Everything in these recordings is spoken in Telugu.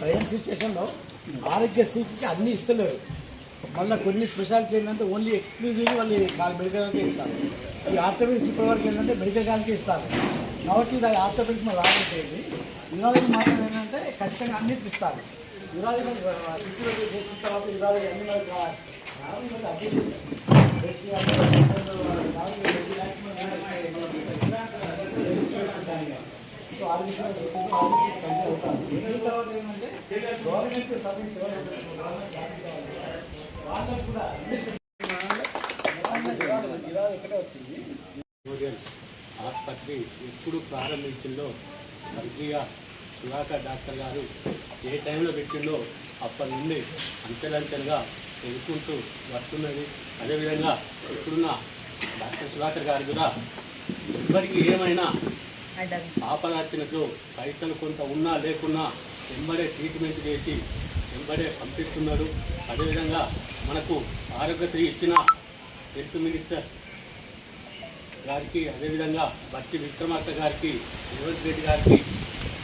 ప్రజెంట్ సిచ్యువేషన్లో ఆరోగ్యశ్రీకి అన్ని ఇస్తలేరు. మళ్ళీ కొన్ని స్పెషాలిటీ ఏంటంటే ఓన్లీ ఎక్స్క్లూజివ్లీ వాళ్ళు కాలు మెడికల్ వాళ్ళకే ఇస్తారు. ఈ ఆర్థోపెడిక్స్ ఇప్పటివరకు ఏంటంటే మెడికల్ వాళ్ళకే ఇస్తారు. కాబట్టి ఇది ఆర్థోపెడిక్స్ మనం రాబట్టేది యునాలజీ మాత్రం ఏంటంటే ఖచ్చితంగా అన్నిటికి ఇస్తారు యునాలజీ ఇప్పుడు చేసిన తర్వాత యునాలజీ అన్ని మనకు కావాలి. కాబట్టి సో కంటే ఏంటంటే గవర్నమెంట్ సర్వీస్ కూడా వచ్చింది ఆసుపత్రి ఎప్పుడు ప్రారంభించిందో మంచిగా సుధాకర్ డాక్టర్ గారు ఏ టైంలో పెట్టిందో అప్పటి నుండి అంచెలంచెలుగా ఎదుర్కొంటూ వస్తున్నది. అదేవిధంగా ఇప్పుడున్న డాక్టర్ సుధాకర్ గారు కూడా ఎవరికి ఏమైనా ఆపదార్చనతో పైసలు కొంత ఉన్నా లేకున్నా వెంబడే ట్రీట్మెంట్ చేసి వెంబడే పంపిస్తున్నారు అదేవిధంగా మనకు ఆరోగ్యశ్రీ ఇచ్చిన హెల్త్ మినిస్టర్ గారికి అదేవిధంగా బట్టి విక్రమార్క గారికి రేవంత్ రెడ్డి గారికి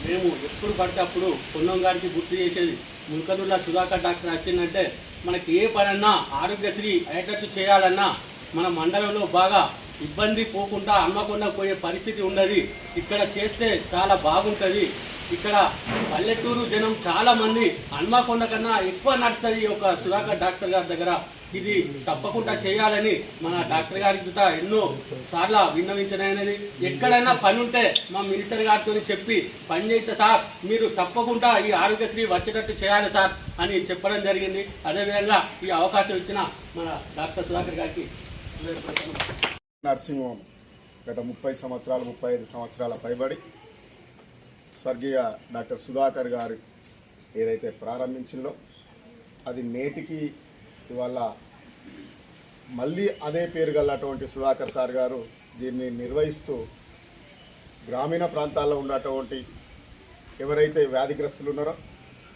మేము ఎప్పుడు పడితే అప్పుడు పొన్నం గారికి గుర్తు చేసేది ముల్కదుల్లా సుధాకర్ డాక్టర్ వచ్చిందంటే మనకి ఏ పనన్నా ఆరోగ్యశ్రీ అయ్యేటట్టు చేయాలన్నా మన మండలంలో బాగా ఇబ్బంది పోకుండా అమ్మకుండా పోయే పరిస్థితి ఉన్నది. ఇక్కడ చేస్తే చాలా బాగుంటుంది. ఇక్కడ పల్లెటూరు జనం చాలా మంది హన్మకొండ కన్నా ఎక్కువ నడుస్తుంది ఒక సుధాకర్ డాక్టర్ గారి దగ్గర. ఇది తప్పకుండా చేయాలని మన డాక్టర్ గారి కూడా ఎన్నో సార్లు విన్నవించనైనది. ఎక్కడైనా పని ఉంటే మా మినిస్టర్ గారితో చెప్పి పని చేస్తే సార్ మీరు తప్పకుండా ఈ ఆరోగ్యశ్రీ వచ్చేటట్టు చేయాలి సార్ అని చెప్పడం జరిగింది. అదేవిధంగా ఈ అవకాశం ఇచ్చిన మన డాక్టర్ సుధాకర్ గారికి. నర్సింగ్ హోమ్ గత ముప్పై సంవత్సరాలు ముప్పై ఐదు సంవత్సరాల పైబడి స్వర్గీయ డాక్టర్ సుధాకర్ గారు ఏదైతే ప్రారంభించిందో అది నేటికి ఇవాళ మళ్ళీ అదే పేరు గలటువంటి సుధాకర్ సార్ గారు దీన్ని నిర్వహిస్తూ గ్రామీణ ప్రాంతాల్లో ఉన్నటువంటి ఎవరైతే వ్యాధిగ్రస్తులు ఉన్నారో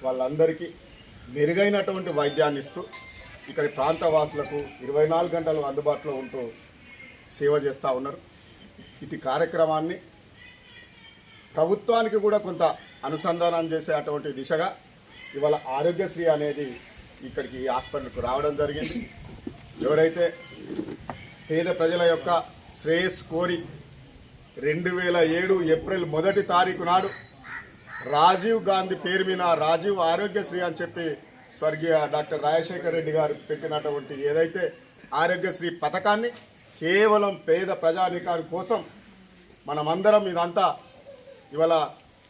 వాళ్ళందరికీ మెరుగైనటువంటి వైద్యాన్ని ఇస్తూ ఇక్కడి ప్రాంత వాసులకు ఇరవై నాలుగు గంటలు అందుబాటులో ఉంటూ సేవ చేస్తూ ఉన్నారు. ఇటు కార్యక్రమాన్ని ప్రభుత్వానికి కూడా కొంత అనుసంధానం చేసే అటువంటి దిశగా ఇవాళ ఆరోగ్యశ్రీ అనేది ఇక్కడికి ఈ హాస్పిటల్కు రావడం జరిగింది. ఎవరైతే పేద ప్రజల యొక్క శ్రేయస్ కోరి రెండు వేల ఏడు ఏప్రిల్ మొదటి తారీఖు నాడు రాజీవ్ గాంధీ పేరు మీద రాజీవ్ ఆరోగ్యశ్రీ అని చెప్పి స్వర్గీయ డాక్టర్ రాజశేఖర రెడ్డి గారు పెట్టినటువంటి ఏదైతే ఆరోగ్యశ్రీ పథకాన్ని కేవలం పేద ప్రజానికాని కోసం మనమందరం ఇదంతా ఇవాళ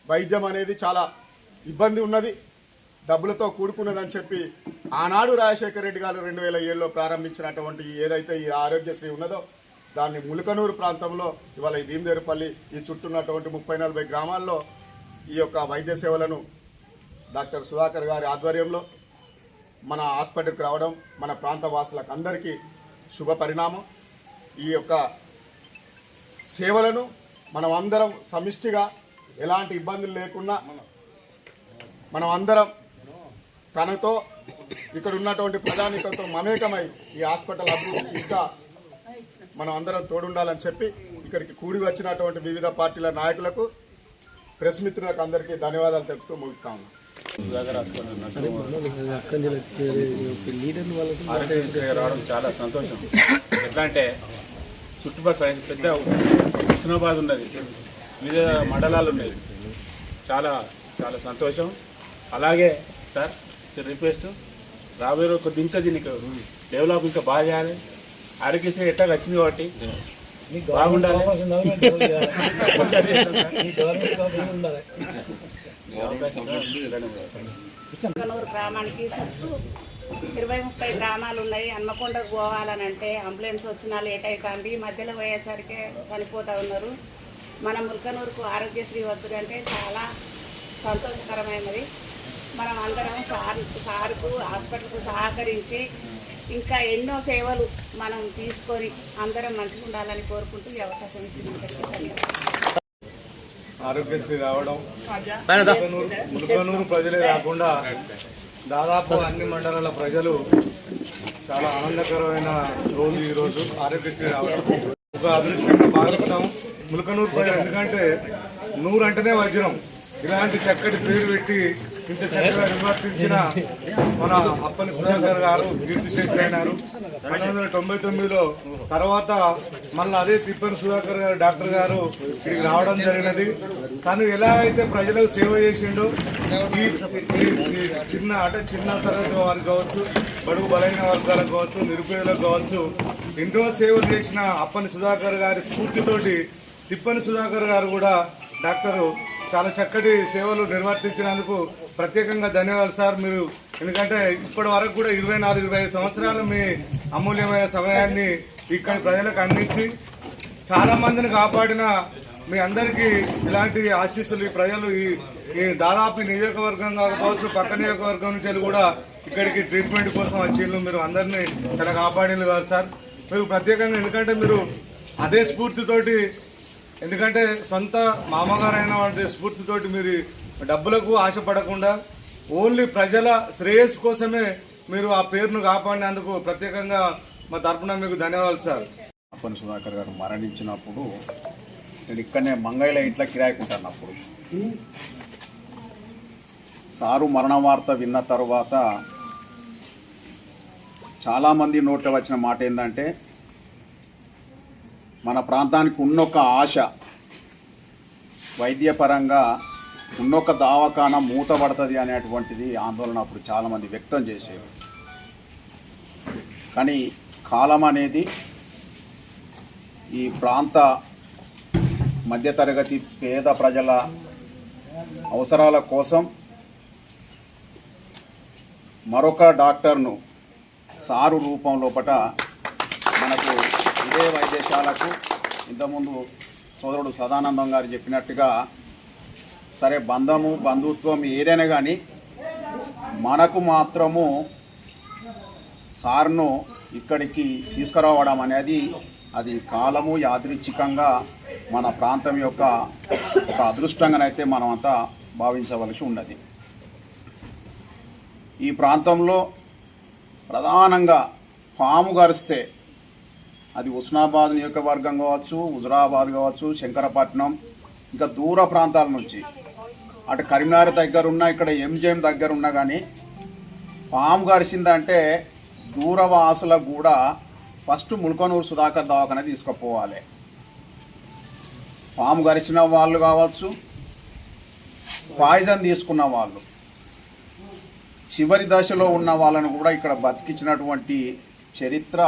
వైద్యం అనేది చాలా ఇబ్బంది ఉన్నది డబ్బులతో కూడుకున్నదని చెప్పి ఆనాడు రాజశేఖర రెడ్డి గారు రెండు వేల ఏడులో ప్రారంభించినటువంటి ఏదైతే ఈ ఆరోగ్యశ్రీ ఉన్నదో దాన్ని ములకనూరు ప్రాంతంలో ఇవాళ ఈ భీమదేరుపల్లి ఈ చుట్టూన్నటువంటి ముప్పై నలభై గ్రామాల్లో ఈ యొక్క వైద్య సేవలను డాక్టర్ సుధాకర్ గారి ఆధ్వర్యంలో మన హాస్పిటల్కి రావడం మన ప్రాంత వాసులకు అందరికీ శుభ పరిణామం ఈ యొక్క సేవలను మనం అందరం సమిష్టిగా ఎలాంటి ఇబ్బందులు లేకుండా మనం అందరం తనతో ఇక్కడ ఉన్నటువంటి ప్రధానికతో మమేకమై ఈ హాస్పిటల్ అభివృద్ధికి ఇంకా మనం అందరం తోడుండాలని చెప్పి ఇక్కడికి కూడి వచ్చినటువంటి వివిధ పార్టీల నాయకులకు ప్రెస్ మిత్రులకు అందరికీ ధన్యవాదాలు తెలుపుతూ ముగిస్తా ఉన్నాం. రావడం చాలా సంతోషం. ఎట్లా అంటే చుట్టుపక్కల పెద్ద హుస్నాబాద్ ఉన్నది. వివిధ మండలాలు ఉన్నాయి. చాలా చాలా సంతోషం. అలాగే సార్ రిక్వెస్ట్ రాబోయే రోజు కొద్ది ఇంకా దీనికి డెవలప్ ఇంకా బాగా చేయాలి. ఆరోగ్యశ్రీ ఎట్లా వచ్చింది కాబట్టి? బాగుండాలి. గ్రామానికి చుట్టూ ఇరవై ముప్పై గ్రామాలు ఉన్నాయి. హన్మకొండకు పోవాలని అంటే అంబులెన్స్ వచ్చినా లేట్ అవుతుంది మధ్యలో పోయేసరికే చనిపోతూ ఉన్నారు. మన ముల్కనూరుకు ఆరోగ్యశ్రీ వచ్చుడంటే చాలా సంతోషకరమైనది. మనం అందరం సార్ సార్కు హాస్పిటల్కు సహకరించి ఇంకా ఎన్నో సేవలు మనం తీసుకొని అందరం మంచిగా ఉండాలని కోరుకుంటూ ఈ అవకాశం ఇచ్చినందుకు ధన్యవాదాలు. ఆరోగ్యశ్రీ రావడం ములుకనూరు ములుకనూరు ప్రజలే కాకుండా దాదాపు అన్ని మండలాల ప్రజలు చాలా ఆనందకరమైన రోజు ఈ రోజు ఆరోగ్యశ్రీ రావడం. ఒక అదృష్టంగా భావిస్తాం. ములుకనూరు ప్రజలు ఎందుకంటే నూరు అంటేనే వజ్రం. ఇలాంటి చక్కటి పేరు పెట్టి విమర్శించిన మన అప్పని సుధాకర్ గారు కీర్తిశేషులు అయినారు పంతొమ్మిది వందల తొంభై తొమ్మిదిలో తర్వాత మళ్ళీ అదే తిప్పని సుధాకర్ గారు డాక్టర్ గారు ఇక్కడికి రావడం జరిగినది. తను ఎలా అయితే ప్రజలకు సేవ చేసిండో ఈ ఈ చిన్న అంటే చిన్న తరగతి వారికి కావచ్చు బడుగు బలైన వర్గాలకు కావచ్చు నిరుపేదలకు కావచ్చు ఎన్నో సేవలు చేసిన అప్పని సుధాకర్ గారి స్ఫూర్తితోటి తిప్పని సుధాకర్ గారు కూడా డాక్టరు చాలా చక్కటి సేవలు నిర్వర్తించినందుకు ప్రత్యేకంగా ధన్యవాదాలు సార్. మీరు ఎందుకంటే ఇప్పటి వరకు కూడా ఇరవై నాలుగు ఇరవై ఐదు సంవత్సరాలు మీ అమూల్యమైన సమయాన్ని ఇక్కడ ప్రజలకు అందించి చాలా మందిని కాపాడిన మీ అందరికీ ఇలాంటి ఆశీస్సులు ఈ ప్రజలు ఈ దాదాపు నియోజకవర్గం కాకపోవచ్చు పక్క నియోజకవర్గం నుంచి వెళ్ళి కూడా ఇక్కడికి ట్రీట్మెంట్ కోసం వచ్చిండ్రు. మీరు అందరినీ చాలా కాపాడిండ్రు కాదు సార్. మీరు ప్రత్యేకంగా ఎందుకంటే మీరు అదే స్ఫూర్తితోటి ఎందుకంటే సొంత మామగారైన వాటి స్ఫూర్తితోటి మీరు డబ్బులకు ఆశపడకుండా ఓన్లీ ప్రజల శ్రేయస్సు కోసమే మీరు ఆ పేరును కాపాడినందుకు ప్రత్యేకంగా మా తరపున మీకు ధన్యవాదాలు సార్. అప్పని సుధాకర్ గారు మరణించినప్పుడు నేను ఇక్కడనే మంగళ ఇంట్లో కిరాయికుంటాను అప్పుడు సారు మరణ వార్త విన్న తర్వాత చాలామంది నోట్లో వచ్చిన మాట ఏంటంటే మన ప్రాంతానికి ఉన్నొక ఆశ వైద్యపరంగా ఉన్నొక దావకాన మూతపడుతుంది అనేటువంటిది ఆందోళన అప్పుడు చాలామంది వ్యక్తం చేసేవారు కానీ కాలం అనేది ఈ ప్రాంత మధ్యతరగతి పేద ప్రజల అవసరాల కోసం మరొక డాక్టర్ను సారు రూపం లోపట మనకు ఇదే ఇంతకుముందు సోదరుడు సదానందం గారు చెప్పినట్టుగా సరే బంధము బంధుత్వం ఏదైనా కానీ మనకు మాత్రము సార్ను ఇక్కడికి తీసుకురావడం అనేది అది కాలము యాదృచ్ఛికంగా మన ప్రాంతం యొక్క ఒక అదృష్టంగానైతే మనమంతా భావించవలసి ఉన్నది. ఈ ప్రాంతంలో ప్రధానంగా పాము గరిస్తే అది ఉస్నాబాద్ నియోజకవర్గం కావచ్చు హుజరాబాద్ కావచ్చు శంకరపట్నం ఇంకా దూర ప్రాంతాల నుంచి. అటు కరీంనగర్ దగ్గర ఉన్న ఇక్కడ ఎంజిఎం దగ్గర ఉన్నా కానీ పాము గరిచిందంటే దూరవాసులకు కూడా ఫస్ట్ ముల్కనూరు సుధాకర్ దవాఖాన తీసుకుపోవాలి. పాము గరిచిన వాళ్ళు కావచ్చు పాయిజన్ తీసుకున్న వాళ్ళు చివరి దశలో ఉన్న వాళ్ళను కూడా ఇక్కడ బతికించినటువంటి చరిత్ర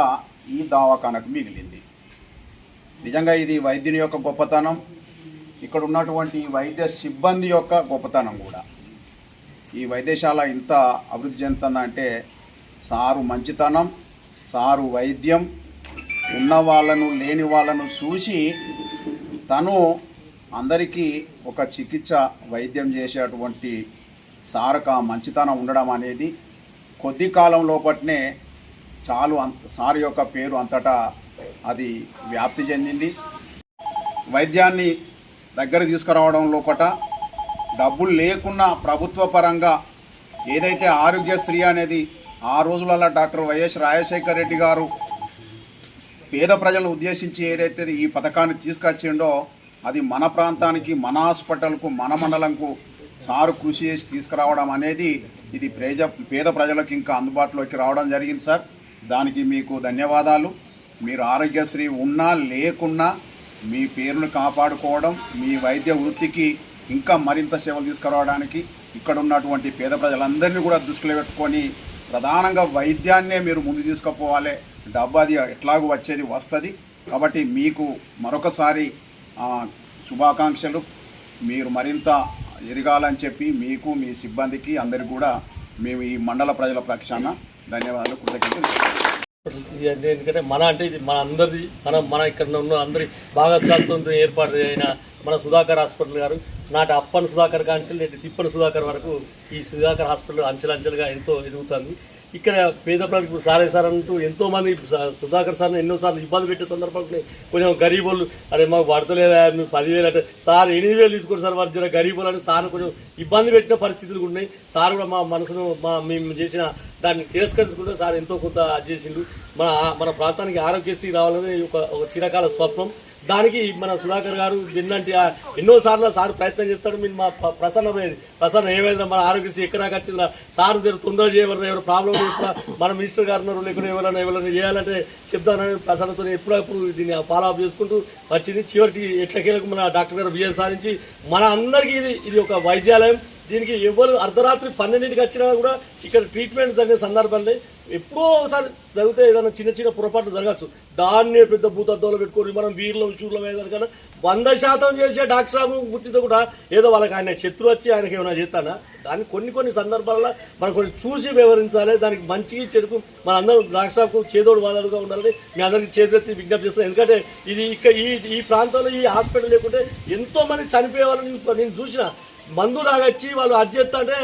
ఈ దవాఖానకు మిగిలింది. నిజంగా ఇది వైద్యుని యొక్క గొప్పతనం. ఇక్కడ ఉన్నటువంటి వైద్య సిబ్బంది యొక్క గొప్పతనం కూడా. ఈ వైద్యశాల ఇంత అభివృద్ధి చెందుతుందంటే సారు మంచితనం సారు వైద్యం ఉన్న వాళ్ళను లేని వాళ్ళను చూసి తను అందరికీ ఒక చికిత్స వైద్యం చేసేటువంటి సారక మంచితనం ఉండడం అనేది కొద్ది కాలం లోపట్నే చాలు సార్ యొక్క పేరు అంతటా అది వ్యాప్తి చెందింది. వైద్యాన్ని దగ్గర తీసుకురావడం లోపట డబ్బులు లేకున్నా ప్రభుత్వ పరంగా ఏదైతే ఆరోగ్యశ్రీ అనేది ఆ రోజులలో డాక్టర్ వైఎస్ రాజశేఖర రెడ్డి గారు పేద ప్రజలను ఉద్దేశించి ఏదైతే ఈ పథకాన్ని తీసుకొచ్చిండో అది మన ప్రాంతానికి మన హాస్పిటల్కు మన మండలంకు సారు కృషి చేసి తీసుకురావడం అనేది ఇది పేద పేద ప్రజలకు ఇంకా అందుబాటులోకి రావడం జరిగింది సార్. దానికి మీకు ధన్యవాదాలు. మీరు ఆరోగ్యశ్రీ ఉన్నా లేకున్నా మీ పేరును కాపాడుకోవడం మీ వైద్య వృత్తికి ఇంకా మరింత సేవలు తీసుకురావడానికి ఇక్కడ ఉన్నటువంటి పేద ప్రజలందరినీ కూడా దృష్టిలో పెట్టుకొని ప్రధానంగా వైద్యాన్నే మీరు ముందు తీసుకుపోవాలి. డబ్బు అది ఎట్లాగూ వచ్చేది వస్తుంది. కాబట్టి మీకు మరొకసారి శుభాకాంక్షలు. మీరు మరింత ఎదగాలని చెప్పి మీకు మీ సిబ్బందికి అందరికీ కూడా మేము ఈ మండల ప్రజల పక్షాన ధన్యవాదాలు కృతజ్ఞతలు. ఎందుకంటే మన అంటే ఇది మన అందరిది మన మన ఇక్కడ ఉన్న అందరి భాగస్వామ్యంతో ఏర్పాటు అయిన మన సుధాకర్ హాస్పిటల్ గారు నాటి అప్పని సుధాకర్ కాంచెలు నేటి తిప్పని సుధాకర్ వరకు ఈ సుధాకర్ హాస్పిటల్ అంచెలంచెలుగా ఎంతో ఎదుగుతుంది. ఇక్కడ పేద ప్రజలకు సారే సార్ అంటూ ఎంతో మంది సుధాకర్ సార్ని ఎన్నోసార్లు ఇబ్బంది పెట్టే సందర్భంలో కొంచెం గరీబోళ్ళు అరే మాకు పడతలేదా మీరు పదివేలు అంటే సార్ ఎనిమిది వేలు తీసుకోండి సార్ వారి జర గరీబోళ్ళు అని సార్ కొంచెం ఇబ్బంది పెట్టిన పరిస్థితులు కూడా ఉన్నాయి. సార్ కూడా మా మనసును మా మేము చేసిన దాన్ని తిరస్కరించుకుంటే సార్ ఎంతో కొంత చేసిండు. మన మన ప్రాంతానికి ఆరోగ్యశ్రీ రావాలని ఒక ఒక చిరకాల స్వప్నం. దానికి మన సుధాకర్ గారు దీన్నంటే ఎన్నోసార్లు సార్ ప్రయత్నం చేస్తాడు. మీరు మా ప్ర- ప్రసన్న ప్రసన్న ఏమైందా మన ఆరోగ్యశ్రీ ఎక్కడ వచ్చిందా సార్ మీరు తొందర చేయవలన ఎవరు ప్రాబ్లం చేస్తున్నా మన మినిస్టర్ గారు ఉన్నారు లేకుండా ఎవరైనా ఎవరైనా చేయాలంటే చెప్తానని ప్రసన్నతో ఎప్పుడప్పుడు దీన్ని ఫాలో అప్ చేసుకుంటూ వచ్చింది. చివరికి ఎట్లకేలకు మన డాక్టర్ గారు విజయం సాధించి మన అందరికీ ఇది ఇది ఒక వైద్యాలయం. దీనికి ఎవరు అర్ధరాత్రి పన్నెండింటికి వచ్చినా కూడా ఇక్కడ ట్రీట్మెంట్ జరిగే సందర్భాల్లో ఎప్పుడో ఒకసారి జరిగితే ఏదైనా చిన్న చిన్న పొరపాట్లు జరగచ్చు దాన్నే పెద్ద భూతత్వంలో పెట్టుకొని మనం వీర్లో షూర్లో వేదానికన్నా వంద శాతం చేసే డాక్టర్ సాబ్ గుర్తితో కూడా ఏదో వాళ్ళకి ఆయన శత్రు వచ్చి ఆయనకి ఏమైనా చేస్తానా? దాన్ని కొన్ని కొన్ని సందర్భాల్లో మనం కొన్ని చూసి వివరించాలి. దానికి మంచి చెడుకు మన అందరం డాక్టర్ సాబ్కు చేదోడు వాదాలుగా ఉండాలని మీ అందరికీ చేతులెత్తి విజ్ఞప్తి చేస్తున్నాను. ఎందుకంటే ఇది ఇక్కడ ఈ ఈ ప్రాంతంలో ఈ హాస్పిటల్ లేకుంటే ఎంతోమంది చనిపోయే వాళ్ళని నేను చూసిన. మందు తాగొచ్చి వాళ్ళు అది అంటే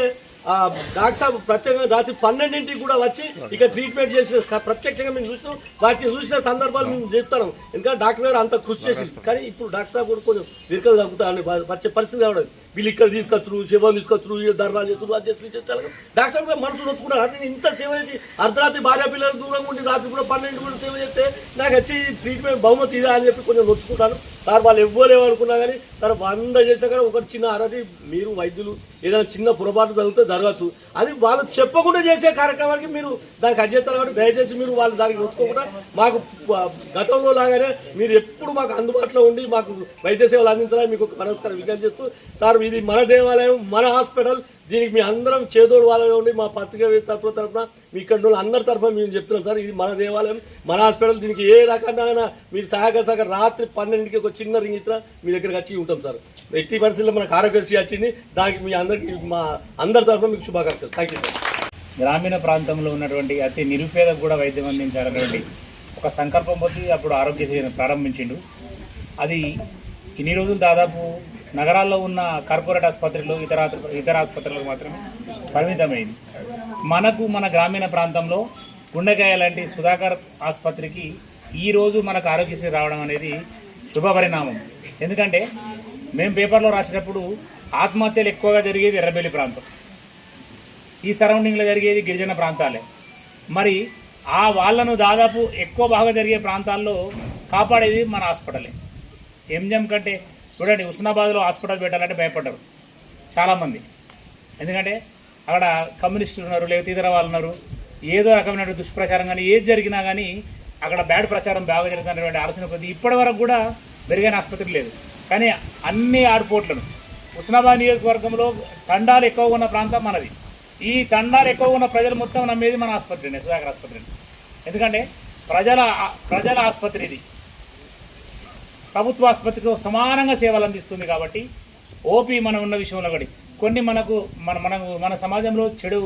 డాక్టర్ సాబ్ ప్రత్యేకంగా రాత్రి పన్నెండింటికి కూడా వచ్చి ఇక ట్రీట్మెంట్ చేసిన ప్రత్యక్షంగా మేము చూసినాం వాటిని చూసిన సందర్భాలు మేము చెప్తాం ఎందుకంటే డాక్టర్ గారు అంత కృషి చేసి కానీ ఇప్పుడు డాక్టర్ సాబ్ కూడా కొంచెం విరకలు తగ్గుతారని వచ్చే పరిస్థితి కావడం వీళ్ళు ఇక్కడ తీసుకొచ్చురు శివం తీసుకొచ్చురు ధర్నా చేస్తున్నారు అది చేస్తున్నారు, చేస్తారు. డాక్టర్ సాబ్ మనసు నొచ్చుకున్నారు. నేను ఇంత సేవ చేసి అర్ధరాత్రి భార్య పిల్లలు దూరంగా ఉండి రాత్రి కూడా పన్నెండు కూడా సేవ చేస్తే నాకు వచ్చి ట్రీట్మెంట్ బహుమతి ఇదా అని చెప్పి కొంచెం నొచ్చుకుంటాను. సార్ వాళ్ళు ఇవ్వలేవు అనుకున్నా కానీ సార్ వంద చేసా కానీ ఒకటి చిన్న అరటి మీరు వైద్యులు ఏదైనా చిన్న పొరపాటు జరిగితే జరగచ్చు. అది వాళ్ళు చెప్పకుండా చేసే కార్యక్రమానికి మీరు దానికి అధ్యతలు కాబట్టి దయచేసి మీరు వాళ్ళు దానికి నొచ్చుకోకుండా మాకు గతంలో లాగానే మీరు ఎప్పుడు మాకు అందుబాటులో ఉండి మాకు వైద్య సేవలు అందించాలని మీకు ఒక మనస్కారం విజ్ఞప్తి చేస్తూ సార్ ఇది మన దేవాలయం మన హాస్పిటల్. దీనికి మీ అందరం చేదోడు వాళ్ళగా ఉండి మా పత్రిక తరఫున తరపున మీ ఇక్కడ అందరి తరఫున మేము చెప్తున్నాం సార్ ఇది మన దేవాలయం మన హాస్పిటల్. దీనికి ఏ రకంగా మీరు సహాయక సహకారం రాత్రి పన్నెండుకి ఒక చిన్న రింగ్ ఇతర మీ దగ్గరకు వచ్చి ఉంటాం సార్. ఎట్టి పరిస్థితుల్లో మనకు ఆరోగ్యశ్రీ వచ్చింది. దానికి మీ అందరికి మా అందరి తరఫున మీకు శుభాకాంక్షలు. థ్యాంక్ యూ సార్ గ్రామీణ ప్రాంతంలో ఉన్నటువంటి అతి నిరుపేద కూడా వైద్యం అందించాలనేటువంటి ఒక సంకల్పం పొంది అప్పుడు ఆరోగ్యశ్రీని ప్రారంభించిండు. అది ఇన్ని రోజులు దాదాపు నగరాల్లో ఉన్న కార్పొరేట్ ఆసుపత్రులు ఇతర ఇతర ఆసుపత్రులకు మాత్రమే పరిమితమైంది. మనకు మన గ్రామీణ ప్రాంతంలో గుండెకాయ లాంటి సుధాకర్ ఆసుపత్రికి ఈరోజు మనకు ఆరోగ్యశ్రీ రావడం అనేది శుభపరిణామం ఎందుకంటే మేము పేపర్లో రాసేటప్పుడు ఆత్మహత్యలు ఎక్కువగా జరిగేది ఎర్రబెల్లి ప్రాంతం. ఈ సరౌండింగ్లో జరిగేది గిరిజన ప్రాంతాలే. మరి ఆ వాళ్ళను దాదాపు ఎక్కువ బాగా జరిగే ప్రాంతాల్లో కాపాడేది మన హాస్పిటలే. ఎంజిఎం కంటే చూడండి హుస్నాబాద్లో హాస్పిటల్ పెట్టాలంటే భయపడ్డారు. చాలామంది. ఎందుకంటే అక్కడ కమ్యూనిస్టులు ఉన్నారు లేకపోతే ఇతర వాళ్ళు ఉన్నారు. ఏదో రకమైన దుష్ప్రచారం కానీ ఏది జరిగినా కానీ అక్కడ బ్యాడ్ ప్రచారం బాగా జరుగుతున్నటువంటి ఆలోచన కొద్ది. ఇప్పటి వరకు కూడా మెరుగైన ఆసుపత్రి లేదు. కానీ అన్ని ఆడుపోట్లను. హుస్నాబాద్ నియోజకవర్గంలో తండాలు ఎక్కువగా ఉన్న ప్రాంతం మనది. ఈ తండాలు ఎక్కువగా ఉన్న ప్రజలు మొత్తం నమ్మేది మన ఆసుపత్రినే సుధాకర్ ఆసుపత్రిని. ఎందుకంటే ప్రజల ప్రజల ఆసుపత్రి ఇది. ప్రభుత్వ ఆసుపత్రితో సమానంగా సేవలు అందిస్తుంది కాబట్టి ఓపీ మనం ఉన్న విషయంలో ఒకటి. కొన్ని మనకు మన మనకు మన సమాజంలో చెడు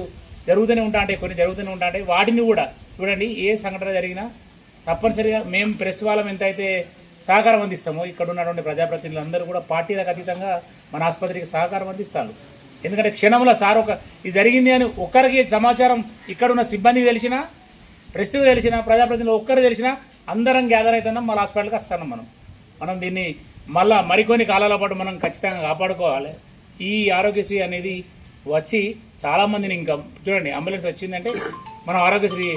జరుగుతూనే ఉంటా అంటే కొన్ని జరుగుతూనే ఉంటా అంటే వాటిని కూడా చూడండి ఏ సంఘటన జరిగినా తప్పనిసరిగా మేము ప్రెస్ వాళ్ళం ఎంతైతే సహకారం అందిస్తామో ఇక్కడ ఉన్నటువంటి ప్రజాప్రతినిధులందరూ కూడా పార్టీలకు అతీతంగా మన ఆసుపత్రికి సహకారం అందిస్తారు. ఎందుకంటే క్షణంలో సార్ ఒక ఇది జరిగింది అని ఒక్కరికి సమాచారం ఇక్కడ ఉన్న తెలిసినా ప్రెస్కి తెలిసినా ప్రజాప్రతినిధులు ఒక్కరు తెలిసినా అందరం గ్యాదర్ అవుతున్నాం మన హాస్పిటల్కి వస్తున్నాం మనం. మనం దీన్ని మళ్ళా మరికొన్ని కాలాల పాటు మనం ఖచ్చితంగా కాపాడుకోవాలి. ఈ ఆరోగ్యశ్రీ అనేది వచ్చి చాలామందిని ఇంకా చూడండి అంబులెన్స్ వచ్చిందంటే మనం ఆరోగ్యశ్రీ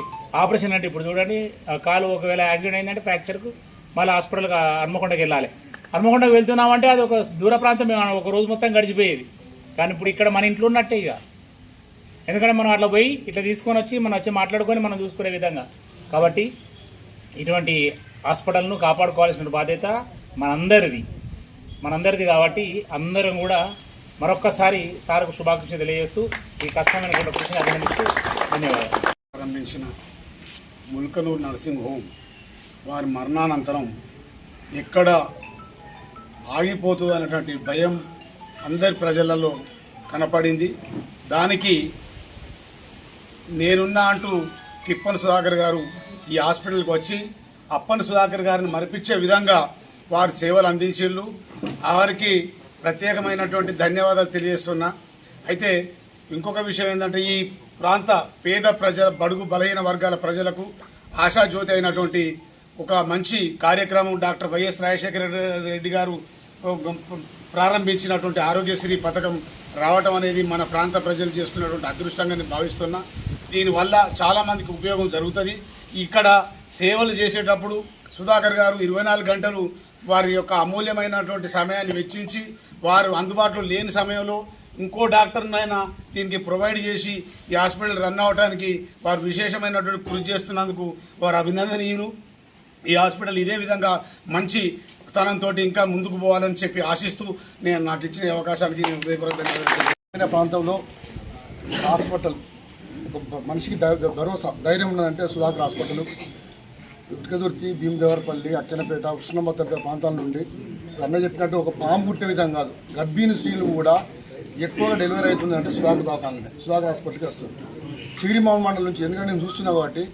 ఆపరేషన్ అంటే ఇప్పుడు చూడండి కాలు ఒకవేళ యాక్సిడెంట్ అయిందంటే ఫ్రాక్చర్కు మళ్ళీ హాస్పిటల్కి హన్మకొండకి వెళ్ళాలి. హన్మకొండకు వెళ్తున్నామంటే అది ఒక దూర ప్రాంతం మనం ఒక రోజు మొత్తం గడిచిపోయేది. కానీ ఇప్పుడు ఇక్కడ మన ఇంట్లో ఉన్నట్టే ఇక. ఎందుకంటే మనం అట్లా పోయి ఇట్లా తీసుకొని వచ్చి మనం వచ్చి మాట్లాడుకొని మనం చూసుకునే విధంగా. కాబట్టి ఇటువంటి హాస్పిటల్ను కాపాడుకోవాల్సిన బాధ్యత మనందరిది. మనందరిది కాబట్టి అందరం కూడా మరొక్కసారి సార్కు శుభాకాంక్షలు తెలియజేస్తూ ఈ కష్టమైన కృషిని అభినందిస్తూ ధన్యవాదాలు. ప్రారంభించిన ముల్కనూరు నర్సింగ్ హోమ్ వారి మరణానంతరం ఎక్కడ ఆగిపోతుంది అనేటువంటి భయం అందరి ప్రజలలో కనపడింది. దానికి నేనున్నా అంటూ తిప్పన్ సుధాకర్ గారు ఈ హాస్పిటల్కి వచ్చి అప్పన్ సుధాకర్ గారిని మరిపించే విధంగా వారి సేవలు అందించిళ్ళు వారికి ప్రత్యేకమైనటువంటి ధన్యవాదాలు తెలియజేస్తున్నా. అయితే ఇంకొక విషయం ఏంటంటే ఈ ప్రాంత పేద ప్రజల బడుగు బలహీన వర్గాల ప్రజలకు ఆశాజ్యోతి అయినటువంటి ఒక మంచి కార్యక్రమం డాక్టర్ వైఎస్ రాజశేఖర రెడ్డి గారు ప్రారంభించినటువంటి ఆరోగ్యశ్రీ పథకం రావటం అనేది మన ప్రాంత ప్రజలు చేస్తున్నటువంటి అదృష్టంగా నేను భావిస్తున్నా. దీనివల్ల చాలామందికి ఉపయోగం జరుగుతుంది. ఇక్కడ సేవలు చేసేటప్పుడు సుధాకర్ గారు ఇరవై నాలుగు గంటలు వారి యొక్క అమూల్యమైనటువంటి సమయాన్ని వెచ్చించి వారు అందుబాటులో లేని సమయంలో ఇంకో డాక్టర్నైనా దీనికి ప్రొవైడ్ చేసి ఈ హాస్పిటల్ రన్ అవడానికి వారు విశేషమైనటువంటి కృషి చేస్తున్నందుకు వారు అభినందనీయులు. ఈ హాస్పిటల్ ఇదే విధంగా మంచి తనంతో ఇంకా ముందుకు పోవాలని చెప్పి ఆశిస్తూ నేను నాకు ఇచ్చిన అవకాశానికి ప్రాంతంలో హాస్పిటల్ ఒక మనిషికి భరోసా ధైర్యం ఉన్నదంటే సుధాకర్ హాస్పిటల్ ఉట్కదుర్తి భీమదేవరపల్లి అక్కనపేట ఉష్ణమ్మ తదితర ప్రాంతాల నుండి. అన్న చెప్పినట్టు ఒక పాము పుట్టే విధంగా కాదు. గర్భిణీ స్త్రీలు కూడా ఎక్కువగా డెలివరీ అవుతుంది అంటే సుధాకర్ దవాఖాననే సుధాకర్ హాస్పిటల్కి వస్తుంది చిగిరిమావ మండలం నుంచి ఎందుకంటే నేను చూస్తున్నా కాబట్టి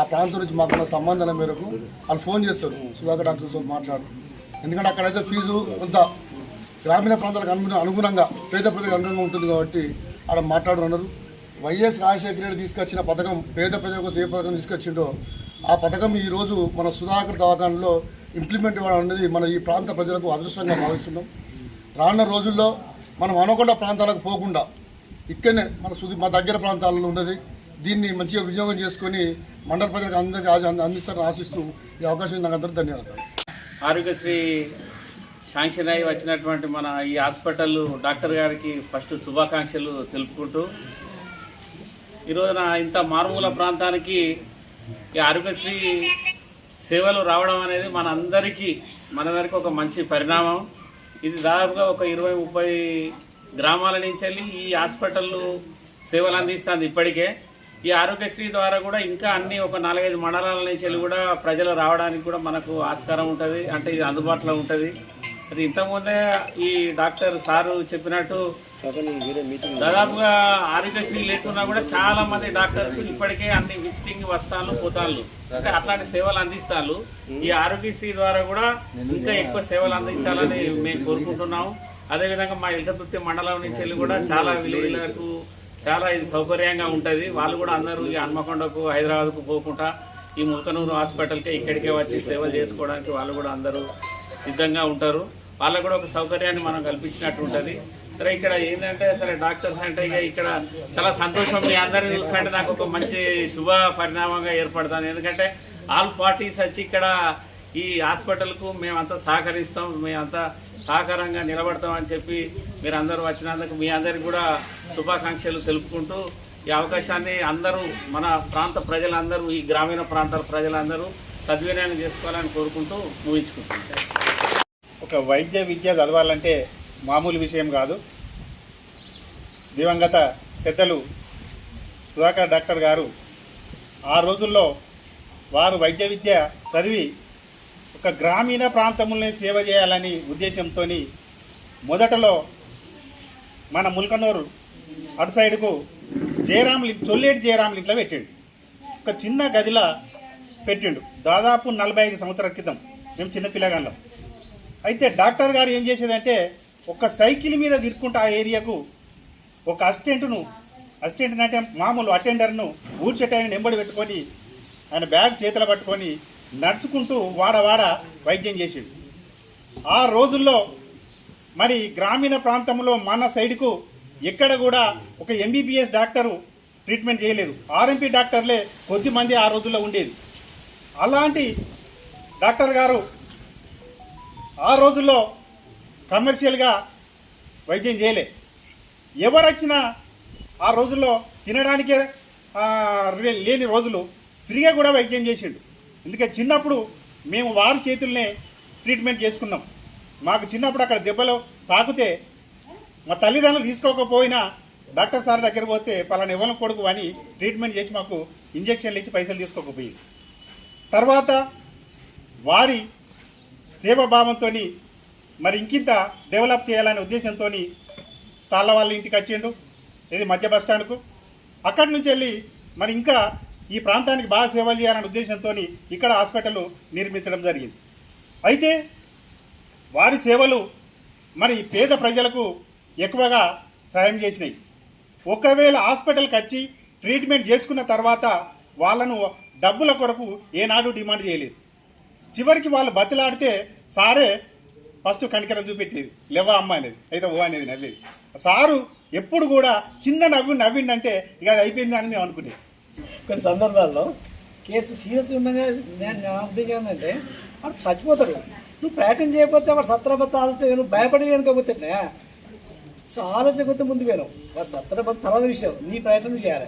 ఆ ప్రాంతం నుంచి మాకున్న సంబంధాల మేరకు వాళ్ళు ఫోన్ చేస్తారు. సుధాకర్ డాక్టర్తో మాట్లాడు. ఎందుకంటే అక్కడైతే ఫీజు కొంత గ్రామీణ ప్రాంతాలకు అనుగుణ అనుగుణంగా పేద ప్రజలకు అనుగుణంగా ఉంటుంది కాబట్టి ఆడ మాట్లాడుతున్నారు వైఎస్ రాజశేఖర రెడ్డి తీసుకొచ్చిన పథకం పేద ప్రజలకు ఏ పథకం తీసుకొచ్చిండో ఆ పథకం ఈరోజు మన సుధాకర్ దవాఖానలో ఇంప్లిమెంట్ ఇవ్వడం అనేది మన ఈ ప్రాంత ప్రజలకు అదృష్టంగా భావిస్తున్నాం. రానున్న రోజుల్లో మనం అనకొండ ప్రాంతాలకు పోకుండా ఇక్కడనే మన సుది మా దగ్గర ప్రాంతాలలో ఉన్నది దీన్ని మంచిగా వినియోగం చేసుకొని మండల ప్రజలకు అందరికీ అందిస్తారని ఆశిస్తూ ఈ అవకాశం నాకు అందరూ ధన్యవాదాలు. ఆరోగ్యశ్రీ శాంక్షన్ అయి వచ్చినటువంటి మన ఈ హాస్పిటల్ డాక్టర్ గారికి ఫస్ట్ శుభాకాంక్షలు తెలుపుకుంటూ ఈరోజున ఇంత మారుమూల ప్రాంతానికి ఈ ఆరోగ్యశ్రీ సేవలు రావడం అనేది మన అందరికీ మనందరికీ ఒక మంచి పరిణామం. ఇది దాదాపుగా ఒక ఇరవై ముప్పై గ్రామాల నుంచి వెళ్ళి ఈ హాస్పిటల్ సేవలు అందిస్తుంది ఇప్పటికే. ఈ ఆరోగ్యశ్రీ ద్వారా కూడా ఇంకా అన్ని ఒక నాలుగైదు మండలాల నుంచి వెళ్ళి కూడా ప్రజలు రావడానికి కూడా మనకు ఆస్కారం ఉంటుంది. అంటే ఇది అందుబాటులో ఉంటుంది. అది ఇంతకుముందే ఈ డాక్టర్ సారు చెప్పినట్టు దాదాపుగా ఆరోగ్యశ్రీ లేకున్నా కూడా చాలా మంది డాక్టర్స్ ఇప్పటికే అన్ని విజిటింగ్ వస్తాను పోతాళ్ళు. అంటే అట్లాంటి సేవలు అందిస్తారు ఈ ఆరోగ్యశ్రీ ద్వారా కూడా ఇంకా ఎక్కువ సేవలు అందించాలని మేము కోరుకుంటున్నాము. అదేవిధంగా మా ఇల్కతుర్తి మండలం నుంచి వెళ్ళి కూడా చాలా విలేజ్లకు చాలా ఇది సౌకర్యంగా ఉంటుంది. వాళ్ళు కూడా అందరూ ఈ హన్మకొండకు హైదరాబాద్కు పోకుండా ఈ ముల్కనూరు హాస్పిటల్కే ఇక్కడికే వచ్చి సేవలు చేసుకోవడానికి వాళ్ళు కూడా అందరూ సిద్ధంగా ఉంటారు. వాళ్ళకు కూడా ఒక సౌకర్యాన్ని మనం కల్పించినట్టు ఉంటుంది. సరే ఇక్కడ ఏంటంటే సరే డాక్టర్స్ అంటే ఇక ఇక్కడ చాలా సంతోషం మీ అందరిని చూసుకుంటే నాకు ఒక మంచి శుభ పరిణామంగా ఏర్పడతాను. ఎందుకంటే ఆల్ పార్టీస్ వచ్చి ఇక్కడ ఈ హాస్పిటల్కు మేమంతా సహకరిస్తాం మేమంతా సహకారంగా నిలబడతామని చెప్పి మీరు అందరూ వచ్చినందుకు మీ అందరికి కూడా శుభాకాంక్షలు తెలుపుకుంటూ ఈ అవకాశాన్ని అందరూ మన ప్రాంత ప్రజలందరూ ఈ గ్రామీణ ప్రాంతాల ప్రజలందరూ సద్వినియోగం చేసుకోవాలని కోరుకుంటూ ముగించుకుంటున్నాను ఒక వైద్య విద్య చదవాలంటే మామూలు విషయం కాదు. దివంగత పెద్దలు సుధాకర్ డాక్టర్ గారు ఆ రోజుల్లో వారు వైద్య విద్య చదివి ఒక గ్రామీణ ప్రాంతముల్ని సేవ చేయాలని ఉద్దేశంతో మొదటలో మన ముల్కనూరు అటు సైడ్కు జయరాములు లి- చొల్లేటి జయరాం ఇంట్లో పెట్టిండు. ఒక చిన్న గదిలో పెట్టిండు. దాదాపు నలభై ఐదు సంవత్సరాల క్రితం. మేము చిన్న పిల్లగాళ్ళం అయితే డాక్టర్ గారు ఏం చేసేదంటే ఒక సైకిల్ మీద తిరుక్కుంటే ఆ ఏరియాకు ఒక అసిస్టెంట్ను అసిస్టెంట్ అంటే మామూలు అటెండర్ను ఊడ్చేటాయన నెంబడి పెట్టుకొని ఆయన బ్యాగ్ చేతిలో పట్టుకొని నడుచుకుంటూ వాడవాడ వైద్యం చేసేది. ఆ రోజుల్లో మరి గ్రామీణ ప్రాంతంలో మన సైడ్కు ఎక్కడ కూడా ఒక ఎంబీబీఎస్ డాక్టరు ట్రీట్మెంట్ చేయలేదు. ఆర్ఎంపీ డాక్టర్లే కొద్ది మంది ఆ రోజుల్లో ఉండేది. అలాంటి డాక్టర్ గారు ఆ రోజుల్లో కమర్షియల్గా వైద్యం చేయలే. ఎవరొచ్చినా ఆ రోజుల్లో తినడానికే లేని రోజులు ఫ్రీగా కూడా వైద్యం చేసిండు. ఎందుకంటే చిన్నప్పుడు మేము వారి చేతుల్నే ట్రీట్మెంట్ చేసుకున్నాం. మాకు చిన్నప్పుడు అక్కడ దెబ్బలు తాకితే మా తల్లిదండ్రులు తీసుకోకపోయినా డాక్టర్ సార్ దగ్గర పోతే పలానా ఇవ్వని కొడుకు అని ట్రీట్మెంట్ చేసి మాకు ఇంజక్షన్లు ఇచ్చి పైసలు తీసుకోకపోయి తర్వాత వారి సేవభావంతో మరి ఇంకింత డెవలప్ చేయాలనే ఉద్దేశంతో తాళ్ళ వాళ్ళ ఇంటికి వచ్చిండు. ఇది మధ్య బస్ స్టాండ్కు. అక్కడి నుంచి వెళ్ళి మరి ఇంకా ఈ ప్రాంతానికి బాగా సేవలు చేయాలనే ఉద్దేశంతో ఇక్కడ హాస్పిటల్ నిర్మించడం జరిగింది. అయితే వారి సేవలు మరి పేద ప్రజలకు ఎక్కువగా సాయం చేసినాయి. ఒకవేళ హాస్పిటల్కి వచ్చి ట్రీట్మెంట్ చేసుకున్న తర్వాత వాళ్ళను డబ్బుల కొరకు ఏనాడు డిమాండ్ చేయలేదు. చివరికి వాళ్ళు బతిలాడితే సారే ఫస్ట్ కనికరం చూపెట్టేది. లేవా అమ్మ అనేది. అయితే ఓ అనేది నవ్వేది. సారు ఎప్పుడు కూడా చిన్న నవ్వు నవ్విండంటే ఇక అది అయిపోయింది అని మేము అనుకునేది. కొన్ని సందర్భాల్లో కేసు సీరియస్ ఉండగా నేను నా ఉద్దేశం ఏంటంటే వాడు చచ్చిపోతాడు. నువ్వు ప్రయత్నం చేయకపోతే వాడు సత్రబద్ధ ఆలోచన నువ్వు భయపడి కనుకపోతే సో ఆలోచన కొద్ది ముందు వేరు వాడు సత్రబద్ధ తర్వాత విషయం. నీ ప్రయత్నం చేయాలి.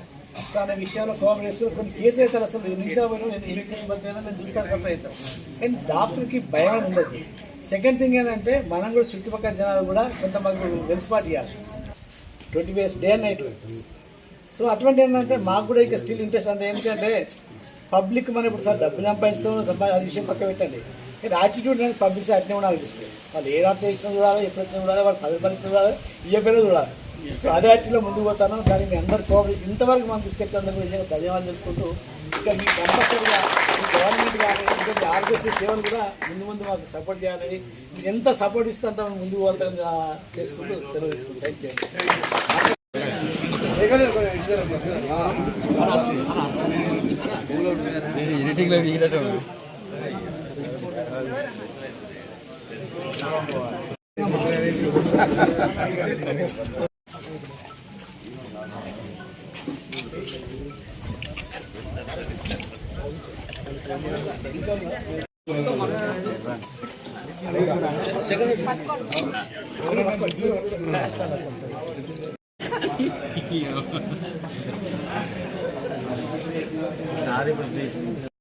సో అనే విషయంలో కోపం వేసుకుని కొన్ని కేసు అవుతారు అసలు నిమిషాలు పోయినా నేను ఎన్ని ఇబ్బంది నేను చూస్తాను సత్తా అవుతాం కానీ డాక్టర్కి భయం ఉండదు. సెకండ్ థింగ్ ఏంటంటే మనం కూడా చుట్టుపక్కల జనాలు కూడా కొంత మాకు వెలిసిపాటు ఇవ్వాలి twenty five day and night so అటువంటి ఏంటంటే మాకు కూడా ఇక స్టిల్ ఇంట్రెస్ట్ అంతే ఎందుకంటే పబ్లిక్ మనం ఇప్పుడు సార్ డబ్బు సంపాదిస్తాం సంపాదించే విషయం పక్క పెట్టండి. కానీ యాటిట్యూడ్ అనేది పబ్లిక్ అట్నే ఉండాలనిపిస్తుంది వాళ్ళు ఏ రాత్రి ఇచ్చిన చూడాలి ఎప్పుడు వచ్చినా చూడాలి వాళ్ళు పది పని చూడాలి ఇయ్య పేరు చూడాలి సో అదే యాటిలో ముందుకు పోతాను కానీ మీ అందరు కోఆపరేషన్ ఇంతవరకు మనం తీసుకొచ్చేందుకు విషయంగా ధన్యవాదాలు తెలుపుకుంటూ ఇక మీ కంపల్సరీగా మీ గవర్నమెంట్ కానీ ఇంకా మీ ఆరోగ్యశ్రీ సేవలు కూడా ముందు ముందు మాకు సపోర్ట్ చేయాలని మీరు ఎంత సపోర్ట్ ఇస్తే అంత మనం ముందుకు పోతాం చేసుకుంటూ సెలవు తీసుకుంటాం థ్యాంక్ యూ ఎడిటింగ్లో దిగినట్టు ఓకే సార్